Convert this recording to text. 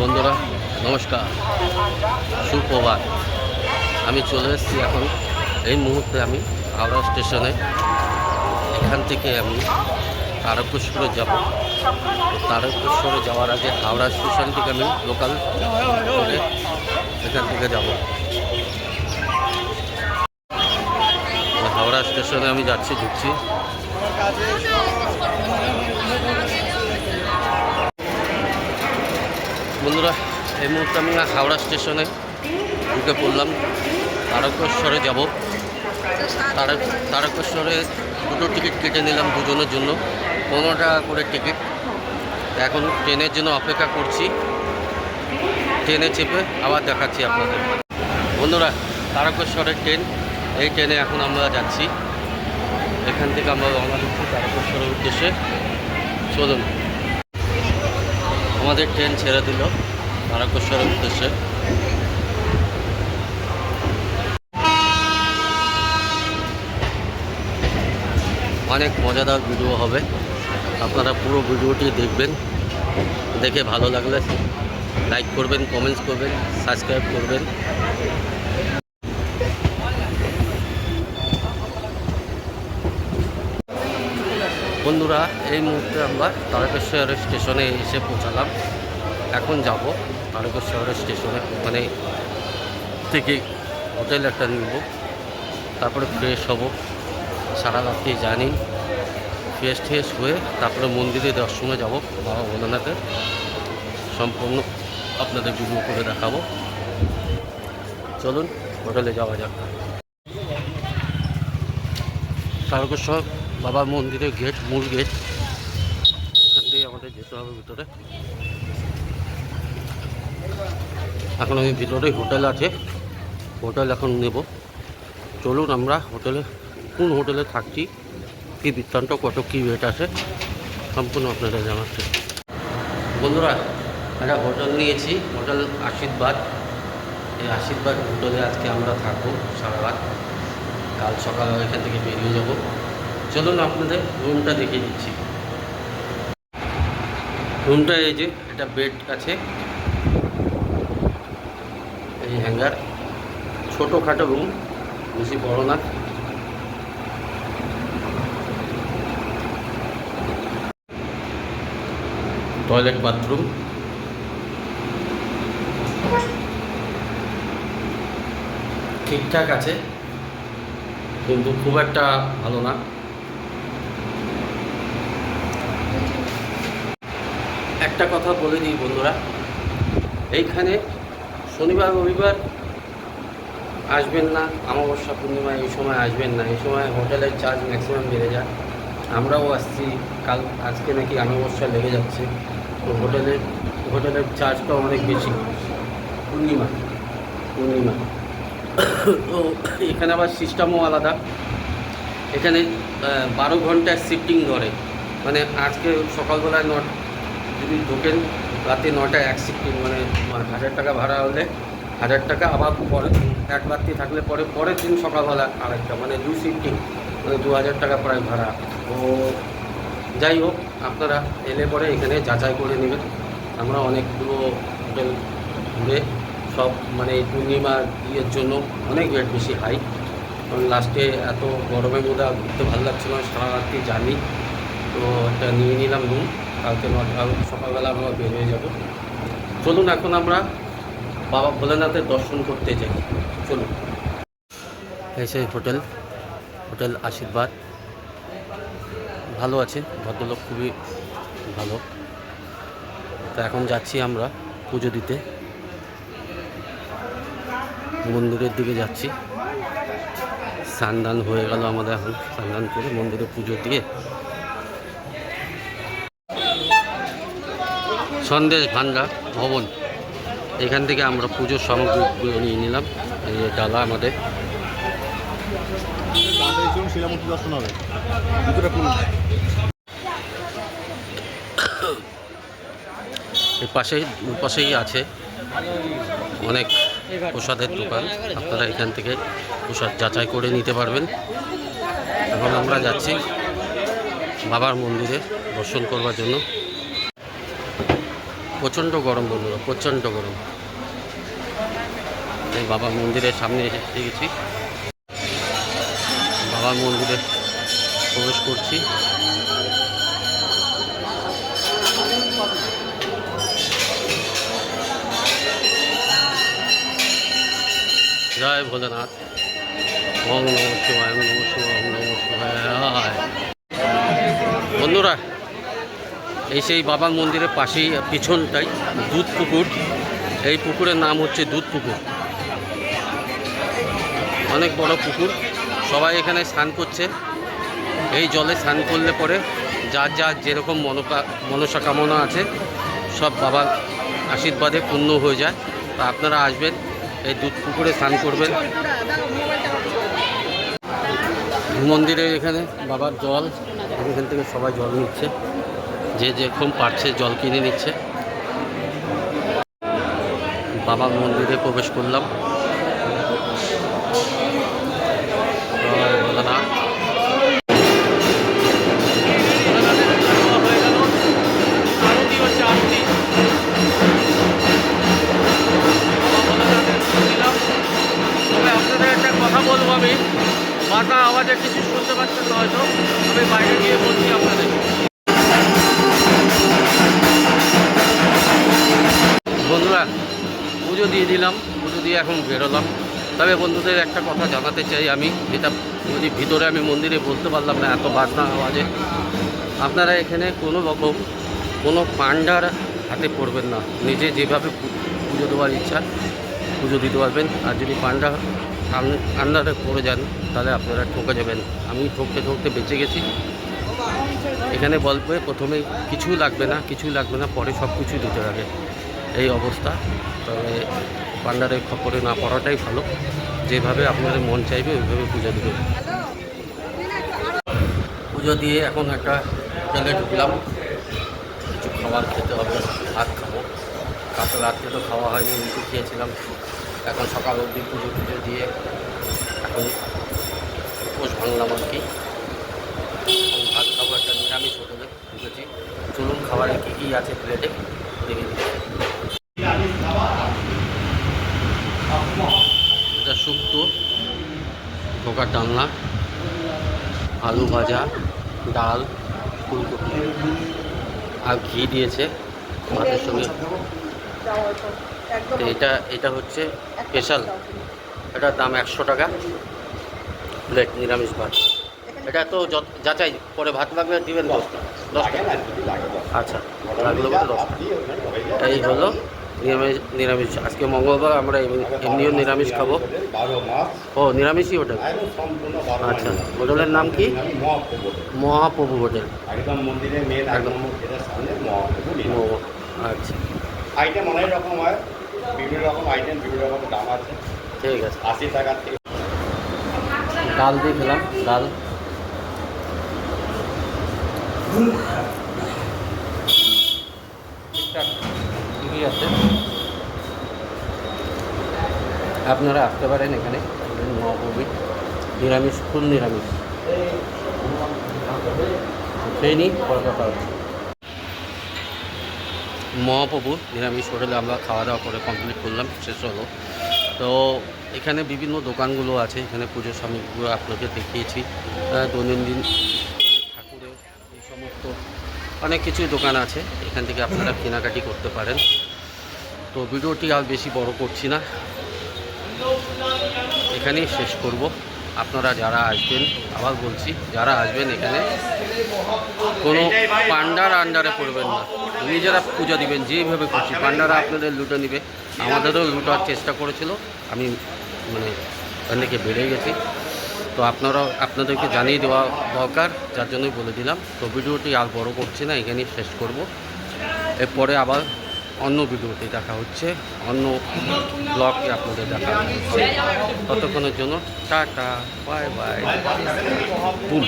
বন্ধুরা, নমস্কার। সুপ্রভাত। আমি চলে এসেছি এখন। এই মুহূর্তে আমি হাওড়া স্টেশনে। এখান থেকে আমি তারকেশ্বরে যাব। তারকেশ্বরে যাওয়ার আগে হাওড়া স্টেশন থেকে আমি লোকাল করে এখান থেকে যাব। হাওড়া স্টেশনে আমি যাচ্ছি, ঢুকছি। বন্ধুরা, এই মুহূর্তে আমি হাওড়া স্টেশনে ঢুকে পড়লাম। তারকেশ্বরে যাব। তারক তারকেশ্বরে দুটো টিকিট কেটে নিলাম দুজনের জন্য। পনেরো টাকা করে টিকিট। এখন ট্রেনের জন্য অপেক্ষা করছি। ট্রেনে চেপে আবার দেখাচ্ছি আপনাদের। বন্ধুরা, তারকেশ্বরের ট্রেন। এই ট্রেনে এখন আমরা যাচ্ছি। এখান থেকে আমরা রওনা দিচ্ছি তারকেশ্বরের উদ্দেশ্যে। চলুন। আমাদের ট্রেন ছেড়ে দিল তারকেশ্বরের উদ্দেশ্যে। অনেক মজাদার ভিডিও হবে। আপনারা পুরো ভিডিওটি দেখবেন। দেখে ভালো লাগলে লাইক করবেন কমেন্টস করবেন সাবস্ক্রাইব করবেন। বন্ধুরা, এই মুহূর্তে আমরা তারকেশ্বর স্টেশনে এসে পৌঁছালাম। এখন যাব তারকেশ্বর স্টেশনে, ওখানে থেকে হোটেল একটা নিব, তারপরে ফ্রেশ হব, সারা রাত্রি জানি। ফ্রেশ ট্রেশ হয়ে তারপরে মন্দিরে দর্শনে যাব, বাবা ভোলানাথের। সম্পূর্ণ আপনাদের ভিডিও করে দেখাবো। চলুন, হোটেলে যাওয়া যাক। তারকেশ্বর বাবার মন্দিরের গেট, মূল গেট। এখান দিয়ে আমাদের যেতে হবে ভিতরে। এখন আমি ভিতরে হোটেল আছে। হোটেল এখন নেব। চলুন আমরা হোটেলে, কোন হোটেলে থাকছি, কী বৃত্তান্ত, কত কী রেট আছে, সম্পূর্ণ আপনাদের জানাচ্ছি। বন্ধুরা, একটা হোটেল নিয়েছি, হোটেল আশীর্বাদ। এই আশীর্বাদ হোটেলে আজকে আমরা থাকব সারা রাত। কাল সকালে এখান থেকে বেরিয়ে যাব। চলুন আপনাদের রুমটা দেখিয়ে দিচ্ছি। রুমটা এই যে এটা বেড আছে। এই হ্যাঙ্গার ছোটোখাটো রুম বেশি বড় না। টয়লেট বাথরুম ঠিকঠাক আছে, কিন্তু খুব একটা ভালো না। একটা কথা বলে দিই বন্ধুরা। এইখানে শনিবার, রবিবার আসবেন না, অমাবস্যা, পূর্ণিমা এই সময় আসবেন না। এই সময় হোটেলের চার্জ ম্যাক্সিমাম বেড়ে যায়। আমরাও আসছি, কাল, আজকে নাকি অমাবস্যা লেগে যাচ্ছে। তো হোটেলের হোটেলের চার্জটাও অনেক বেশি। পূর্ণিমা পূর্ণিমা। তো এখানে আবার সিস্টেমও আলাদা। এখানে বারো ঘন্টায় শিফটিং ধরে। মানে আজকে সকালবেলায় ন যদি ঢোকেন রাতে নটায় এক শিফটিং মানে হাজার টাকা ভাড়া হলে হাজার টাকা আবার পরে এক রাত্রি থাকলে পরে, পরের দিন সকালবেলা আরেকটা মানে দু শিফটিং মানে দু হাজার টাকা প্রায় ভাড়া। তো যাই হোক, আপনারা এলে পরে এখানে যাচাই করে নেবেন। আমরা অনেকগুলো হোটেল ঘুরে সব মানে এই পূর্ণিমার ইয়ের জন্য অনেক রেট বেশি হাই কারণ লাস্টে এত গরমের মধ্যে ঘুরতে ভালো লাগছিল না, সারা রাত্রি জানি তো একটা নিয়ে নিলাম রুম কালকে নটা সকালবেলা আমরা বের হয়ে যাব। চলুন এখন আমরা বাবা ভোলেনাথের দর্শন করতে যাই। চলুন। এসে হোটেল হোটেল আশীর্বাদ। ভালো আছে, ভদ্রলোক খুবই ভালো। তো এখন যাচ্ছি আমরা পুজো দিতে। মন্দিরের দিকে যাচ্ছি। স্নান হয়ে গেল আমাদের এখন স্নান করে মন্দিরে পুজো দিয়ে সন্দেশ ভান্ডার ভবন। এখান থেকে আমরা পুজোর সামগ্রীগুলো নিয়ে নিলাম। এই ডালা আমাদের। হবে এর পাশেই আছে অনেক প্রসাদের দোকান। আপনারা এখান থেকে প্রসাদ যাচাই করে নিতে পারবেন। এখন আমরা যাচ্ছি বাবার মন্দিরে দর্শন করবার জন্য। প্রচণ্ড গরম বন্ধুরা, প্রচণ্ড গরম। এই বাবা মন্দিরের সামনে এসে গেছি। বাবার মন্দিরে প্রবেশ করছি। জয় ভোলেনাথ। ওম নম শিবায় নম শিবায় নম শিবায়। এই সেই বাবার মন্দিরের পাশেই, পিছনটাই দুধ পুকুর। এই পুকুরের নাম হচ্ছে দুধ পুকুর। অনেক বড় পুকুর। সবাই এখানে স্নান করছে। এই জলে স্নান করলে পরে যার যার যেরকম মনোকা মনসা কামনা আছে, সব বাবার আশীর্বাদে পূর্ণ হয়ে যায়। তা আপনারা আসবেন, এই দুধ পুকুরে স্নান করবেন। মন্দিরে এখানে বাবার জল, এখান থেকে সবাই জল নিচ্ছে। যে যেরকম পারছে জল কিনে নিচ্ছে বাবার মন্দিরে প্রবেশ করলাম। বাবা বাতা আওয়াজে কিছু শুনতে পাচ্ছেন হয়তো আমি বাইরে গিয়ে বলছি আপনাদের পুজো দিয়ে দিলাম, পুজো দিয়ে এখন বেরোলাম। তবে বন্ধুদের একটা কথা জানাতে চাই আমি, যেটা যদি ভিতরে আমি মন্দিরে বলতে পারলাম না, এত বাজনা আওয়াজে। আপনারা এখানে কোনো রকম কোনো পাণ্ডার হাতে পড়বেন না। নিজে যেভাবে পুজো দেওয়ার ইচ্ছা, পুজো দিতে পারবেন। আর যদি পাণ্ডা আন- আন্ডারে পড়ে যান, তাহলে আপনারা ঠকে যাবেন। আমি ঠকতে ঠকতে বেঁচে গেছি। এখানে বলবে, প্রথমে কিছু লাগবে না, কিছু লাগবে না, পরে সব কিছু দিতে লাগে এই অবস্থা। তবে পান্ডারের খপরে না পড়াটাই ভালো। যেভাবে আপনাদের মন চাইবে, ওইভাবে পুজো দেবে। পুজো দিয়ে এখন একটা হোটেলে ঢুকলাম। কিছু খাবার খেতে হবে, ভাত খাব। কালকে রাত্রে তো খাওয়া হয়নি, রুটি খেয়েছিলাম। এখন সকাল অবধি পুজো পুজো দিয়ে এখন উপোস ভাঙলাম আর কি। ভাত খাব একটা নিরামিষ হোটেলে। ঢুকেছি চলুন খাবারে কী কী আছে প্লেটে দেখে দিচ্ছি এটা শুক্তো ঢোকার ডালনা, আলু ভাজা, ডাল, ফুলকপি। আর ঘি দিয়েছে ভাতের সঙ্গে। এটা এটা হচ্ছে স্পেশাল। এটার দাম একশো টাকা। প্লেট নিরামিষ ভাত। এটা তো যাচাই পরে ভাত লাগলে দিবেন দশ দশ টাকা আচ্ছা লাগল দশ এই হলো নিরামিষ নিরামিষ। আজকে মঙ্গলবার আমরা এমনি- এমনিও নিরামিষ খাব। ও নিরামিষই হোটেল আচ্ছা হোটেলের নাম কি? মহাপ্রভু হোটেল। আচ্ছা। আইটেম অনেক রকম হয় বিভিন্ন রকম আইটেম বিভিন্ন রকম দাম আছে। ঠিক আছে। আশি টাকা থেকে ডাল দিয়ে খেলাম ডাল ঠিকঠাক ঠিকই আছে আপনারা আসতে পারেন এখানে। মহাপ্রভু নিরামিষ, ফুল নিরামিষ। পরে মহাপ্রভু নিরামিষ হোটেলে আমরা খাওয়া দাওয়া করে কমপ্লিট করলাম, শেষ হলো। তো এখানে বিভিন্ন দোকানগুলো আছে, এখানে পুজোর সামগ্রীগুলো আপনাকে দেখিয়েছি। দৈনন্দিন অনেক ঠাকুরের এই সমস্ত অনেক কিছু দোকান আছে, এখান থেকে আপনারা কেনাকাটি করতে পারেন। তো ভিডিওটি আর বেশি বড় করছি না। এখানেই শেষ করব। আপনারা যারা আসবেন, আবার বলছি, যারা আসবেন এখানে, কোনো পান্ডার আন্ডারে পড়বেন না। নিজেরা পূজা দিবেন যেভাবে করছি পান্ডারা আপনাদের লুটে নিবে। আমাদেরও লুটার চেষ্টা করেছিল। আমি মানে থেকে বেড়ে গেছি। তো আপনারাও, আপনাদেরকে জানিয়ে দেওয়া দরকার। যার জন্যই বলে দিলাম। তো ভিডিওটি আর বড় করছি না, এখানেই শেষ করব। এরপরে আবার অন্য ভিডিওতে দেখা হচ্ছে অন্য ব্লগে আপনাদের দেখা হচ্ছে। ততক্ষণের জন্য টাটা বাই বাই। বুম